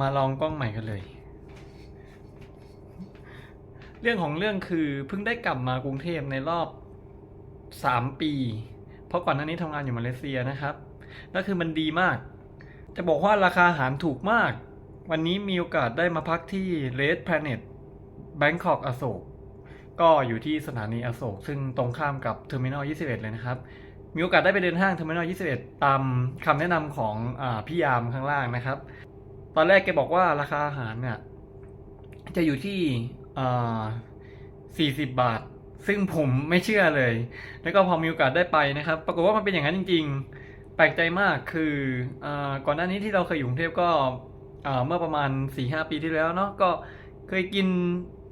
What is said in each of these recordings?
มาลองกล้องใหม่กันเลย เรื่องของเรื่องคือเพิ่งได้กลับมากรุงเทพในรอบสามปี เพราะก่อนหน้านี้ทำงานอยู่มาเลเซียนะครับแล้วคือมันดีมาก จะบอกว่าราคาอาหารถูกมาก วันนี้มีโอกาสได้มาพักที่ Red Planet Bangkok อโศกก็อยู่ที่สถานีอโศก ซึ่งตรงข้ามกับ Terminal 21 เลยนะครับ มีโอกาสได้ไปเดินห้าง Terminal 21 ตามคำแนะนำของอพี่ยามข้างล่างนะครับ ตอนแรกแกบอกว่าราคาอาหารเนี่ย จะอยู่ที่อ่า40บาท ซึ่งผมไม่เชื่อเลย แล้วก็พอมีโอกาสได้ไปนะครับ ปรากฏว่ามันเป็นอย่างนั้นจริง ๆ แปลกใจมากคืออก่อนหน้านี้ที่เราเคยอยู่กรุงเทพก็เมื่อประมาณ4-5ปีที่แล้วเนาะก็เคยกิน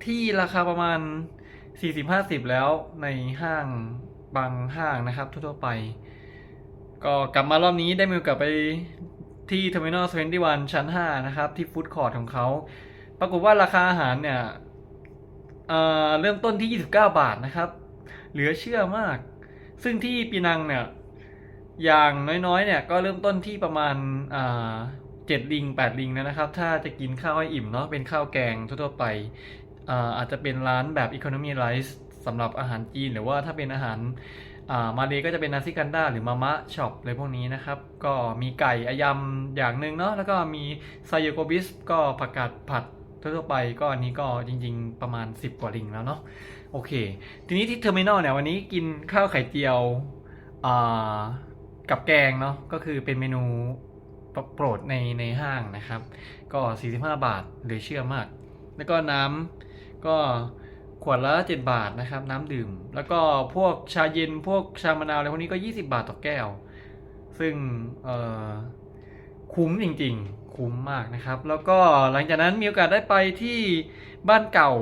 ที่ราคาประมาณ 40-50 แล้วในห้างบางห้างนะครับทั่วๆไป ก็กลับมารอบนี้ได้มีโอกาสไป ที่ Terminal 21 ชั้น 5 นะครับ ที่ฟู้ดคอร์ทของเขา ปรากฏว่าราคาอาหารเนี่ยเเริ่มต้นที่ 29 บาทนะครับ เหลือเชื่อมาก ซึ่งที่ปีนังเนี่ย อย่างน้อยๆ เนี่ย ก็เริ่มต้นที่ประมาณเจ็ดลิงแปดลิงนะครับ ถ้าจะกินข้าวให้อิ่มเนาะ เป็นข้าวแกงทั่วๆไปอาอาจจะเป็นร้านแบบ Economy Rice สำหรับอาหารจีน หรือว่าถ้าเป็นอาหาร มาเลก็จะเป็นนาซิกันดาหรือมามะช็อปอะไรพวกนี้นะครับ ก็มีไก่อายำอย่างหนึ่งเนาะแล้วก็มีไซโยโกบิสก็ผักกาดผัดทั่วไปก็อันนี้ก็จริง ๆ ประมาณ 10 กว่าลิงแล้วเนาะโอเค ทีนี้ที่เทอร์มินอลเนี่ยวันนี้กินข้าวไข่เจียวอ่ากับแกงเนาะก็คือเป็นเมนูโปรดในในห้างนะครับ ก็ 45 บาทเหลือเชื่อมาก แล้วก็น้ำก็ ขวดละ 7 บาทนะครับ น้ำดื่ม แล้วก็พวกชาเย็นพวกชามะนาวอะไรพวกนี้ก็ 20 บาทต่อแก้ว ซึ่งเออคุ้มจริงๆ คุ้มมากนะครับ แล้วก็หลังจากนั้นมีโอกาสได้ไปที่บ้านเก่า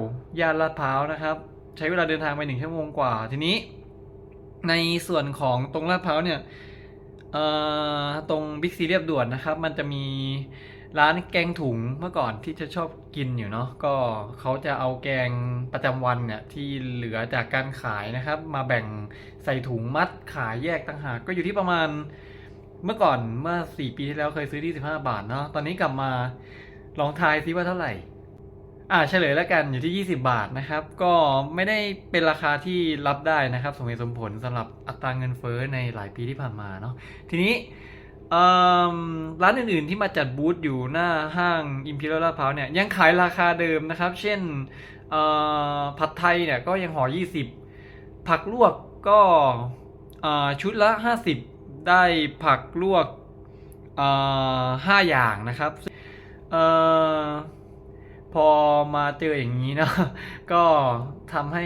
ยานลาดพร้าวนะครับ ใช้เวลาเดินทางไปหนึ่งชั่วโมงกว่าทีนี้ ในส่วนของตรงลาดพร้าวเนี่ยเออตรงบิ๊กซีเรียบด่วนนะครับ มันจะมี ร้านแกงถุงเมื่อก่อนที่จะชอบกินอยู่เนาะก็เขาจะเอาแกงประจำวันเนี่ยที่เหลือจากการขายนะครับ มาแบ่งใส่ถุงมัดขายแยกต่างหากก็อยู่ที่ประมาณเมื่อก่อนเมื่อ 4 ปีที่แล้วเคยซื้อที่ 15 บาทเนาะตอนนี้กลับมาลองทายซิว่าเท่าไหร่ อ่าเฉลยแล้วกันอยู่ที่ 20 บาทนะครับ ก็ไม่ได้เป็นราคาที่รับได้นะครับ สมเหตุสมผลสำหรับอัตราเงินเฟ้อในหลายปีที่ผ่านมาเนาะทีนี้ ร้านอื่นๆที่มาจัดบูธอยู่หน้าห้างอิมพีเรียลลาดพร้าวเนี่ยยังขายราคาเดิมนะครับ เช่นผัดไทยเนี่ยก็ยังห่อ 20 ผักลวกก็ชุดละ 50 ได้ผักลวกอ่าห้าอย่างนะครับออพอมาเจออย่างนี้นะก็ ทำให้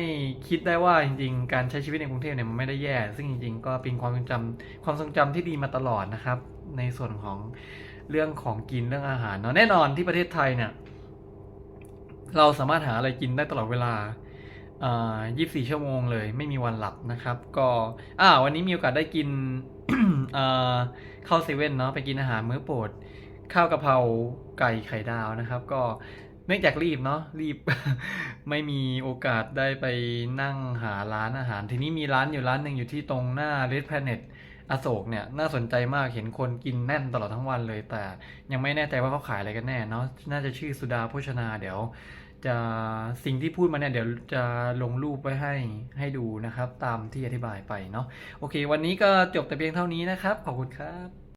คิดได้ว่าจริงๆ การใช้ชีวิตในกรุงเทพเนี่ยมันไม่ได้แย่ ซึ่งจริงๆ ก็เป็นความทรงจำความทรงจำที่ดีมาตลอดนะครับ ในส่วนของเรื่องของกินเรื่องอาหารเนาะแน่นอนที่ประเทศไทยเนี่ยเราสามารถหาอะไรกินได้ตลอดเวลา24 ชั่วโมงเลย ไม่มีวันหลับนะครับ ก็อ่าวันนี้มีโอกาสได้กินอ่าข้าวเซเว่นเนาะไปกินอาหารมื้อโปรดข้าวกะเพราไก่ไข่ดาวนะครับ ก็ เนื่องจากรีบเนาะรีบ ไม่มีโอกาสได้ไปนั่งหาร้านอาหาร ทีนี้มีร้านอยู่ร้านหนึ่งอยู่ที่ตรงหน้า Red Planet อโศกเนี่ยน่าสนใจมากเห็นคนกินแน่นตลอดทั้งวันเลยแต่ยังไม่แน่ใจว่าเขาขายอะไรกันแน่เนาะน่าจะชื่อสุดาโภชนาเดี๋ยวจะสิ่งที่พูดมาเนี่ยเดี๋ยวจะลงรูปไว้ให้ให้ดูนะครับ ตามที่อธิบายไปเนาะโอเค วันนี้ก็จบแต่เพียงเท่านี้นะครับ ขอบคุณครับ